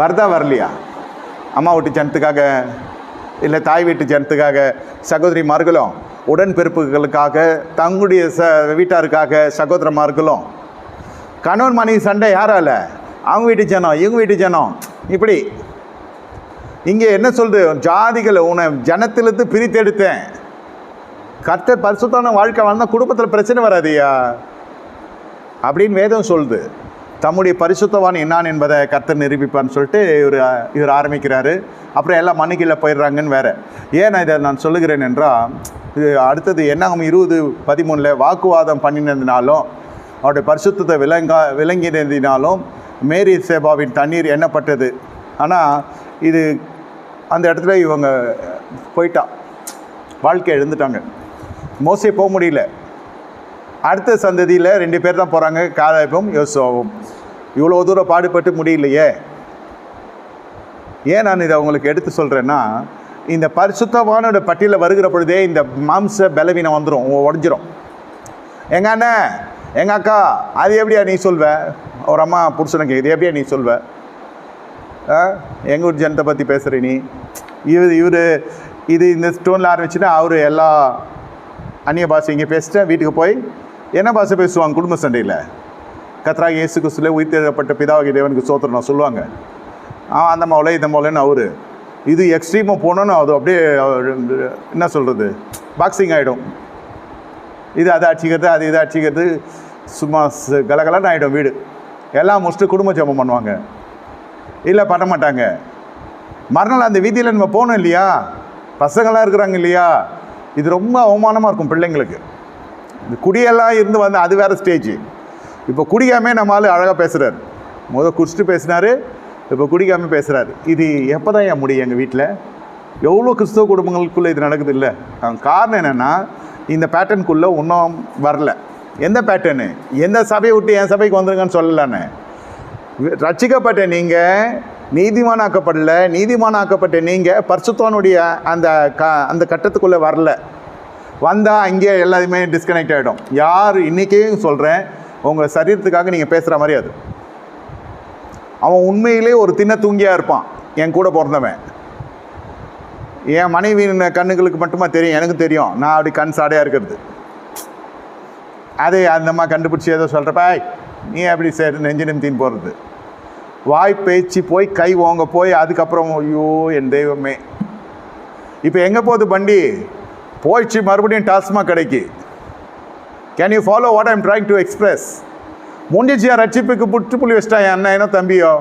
வருதா வரலையா? அம்மா வீட்டு ஜனத்துக்காக இல்லை தாய் வீட்டு ஜனத்துக்காக சகோதரிமார்களும் உடன்பிறப்புகளுக்காக தங்களுடைய ச வீட்டாருக்காக சகோதரமார்களும் கணவன் மனைவி சண்டை யாரால? அவங்க வீட்டு ஜனம் இவங்க வீட்டு ஜனம். இப்படி. இங்கே என்ன சொல்லுது ஜாதிகளை உன்னை ஜனத்திலிருந்து பிரித்தெடுத்தேன் கர்த்தர் பரிசுத்தான வாழ்க்கை வாழ்ந்தால் குடும்பத்தில் பிரச்சனை வராதியா? அப்படின்னு வேதம் சொல்லுது. தம்முடைய பரிசுத்தவான் என்னான் என்பதை கர்த்தர் நிரூபிப்பான்னு சொல்லிட்டு இவர் இவர் ஆரம்பிக்கிறாரு. அப்புறம் எல்லாம் மண்ணுக்கீழே போயிடுறாங்கன்னு வேறு. ஏன் நான் இதை நான் சொல்லுகிறேன் என்றால் இது அடுத்தது என்னாகும் இருபது பதிமூணில் வாக்குவாதம் பண்ணினதுனாலும் அவருடைய பரிசுத்தத்தை விளங்கா விளங்கினதினாலும் மேரி சேபாவின் தண்ணீர் எண்ணப்பட்டது. ஆனால் இது அந்த இடத்துல இவங்க போயிட்டா. வாழ்க்கை எழுந்துட்டாங்க மோசே போக முடியல. அடுத்த சந்ததியில் ரெண்டு பேர் தான் போகிறாங்க காதாய்ப்பும் யோசுவாவும். இவ்வளோ தூரம் பாடுபட்டு முடியலையே. ஏன் நான் இதை உங்களுக்கு எடுத்து சொல்கிறேன்னா இந்த பரிசுத்தவானோட பட்டியலில் வருகிற பொழுதே இந்த மாம்ச பலவீனம் வந்துடும் உடஞ்சிரும். எங்க அண்ணன் எங்கள் அக்கா அது எப்படியா நீ சொல்வ? ஒரு அம்மா புருஷனுக்கு இது எப்படியா நீ சொல்வ? ஆ எங்கள் ஊர் ஜனத்தை பற்றி பேசுகிற நீ? இவர் இவர் இது இந்த ஸ்டோனில் ஆரம்பிச்சுன்னா அவர் எல்லா அந்நிய பாஷை இங்கே பேசிட்டேன் வீட்டுக்கு போய் என்ன பாஷை பேசுவாங்க குடும்ப சண்டையில்? கத்ராக இயேசு கிறிஸ்துல உயிர்த்தெழுதப்பட்ட பிதாவாகி தேவனுக்கு சோத்திரம் சொல்லுவாங்க. ஆ அந்த மௌல இந்த மௌலன்னு அவர். இது எக்ஸ்ட்ரீமாக போனோன்னு அது அப்படியே என்ன சொல்கிறது பாக்ஸிங் ஆகிடும் இது அதை அடிச்சிக்கிறது அது இதை அடிச்சிக்கிறது சும்மா கலகலன்னு ஆகிடும் வீடு. எல்லாம் முடிச்சுட்டு குடும்ப ஜெபம் பண்ணுவாங்க. இல்லை பண்ண மாட்டாங்க. மறுநாள் அந்த வீதியில் நம்ம போனோம் இல்லையா? பசங்களாம் இருக்கிறாங்க இல்லையா? இது ரொம்ப அவமானமாக இருக்கும் பிள்ளைங்களுக்கு. இந்த குடியெல்லாம் இருந்து வந்து அது வேறு ஸ்டேஜ் இப்போ குடிக்காமே நம்ம ஆள் அழகாக பேசுகிறார் முத குடிச்சிட்டு பேசினார் இப்போ குடிக்காமல் பேசுகிறார் இது எப்போ தான் ஏன் முடியும் எங்கள் வீட்டில் எவ்வளோ கிறிஸ்தவ குடும்பங்களுக்குள்ளே இது நடக்குது இல்லை காரணம் என்னென்னா இந்த பேட்டர்னுக்குள்ளே இன்னும் வரல. எந்த பேட்டர்னு எந்த சபையை விட்டு என் சபைக்கு வந்துருங்கன்னு சொல்லலான்னு ரட்சிக்கப்பட்ட நீங்கள் நீதிமானாக்கப்படல நீதிமானாக்கப்பட்ட நீங்கள் பரிசுத்தவனுடைய அந்த க அந்த கட்டத்துக்குள்ளே வரல. வந்தால் அங்கேயே எல்லாத்தையுமே டிஸ்கனெக்ட் ஆகிடும் யார் இன்றைக்கே சொல்கிறேன் உங்கள் சரீரத்துக்காக நீங்கள் பேசுகிற மாதிரி அது. அவன் உண்மையிலே ஒரு தின்ன தூங்கியாக இருப்பான். என் கூட பிறந்தவன். என் மனைவியின் கண்ணுகளுக்கு மட்டுமா தெரியும் எனக்கு தெரியும். நான் அப்படி கண் சாடையாக இருக்கிறது. அது அந்தம்மா கண்டுபிடிச்சி ஏதோ சொல்கிறப்ப நீ அப்படி சரி நெஞ்சு நிமித்தின்னு போகிறது வாய் பேச்சு போய் கை ஓங்க போய் அதுக்கப்புறம் ஐயோ என் தெய்வமே. இப்போ எங்கே போகுது வண்டி போயிடுச்சு மறுபடியும் டாஸ்மாக் கடைக்கு. Can you follow what I'm trying to express முடிஞ்சிச்சு ரட்சிப்புக்கு புட்டு புள்ளி வச்சிட்டா என் அண்ணனோ தம்பியோ?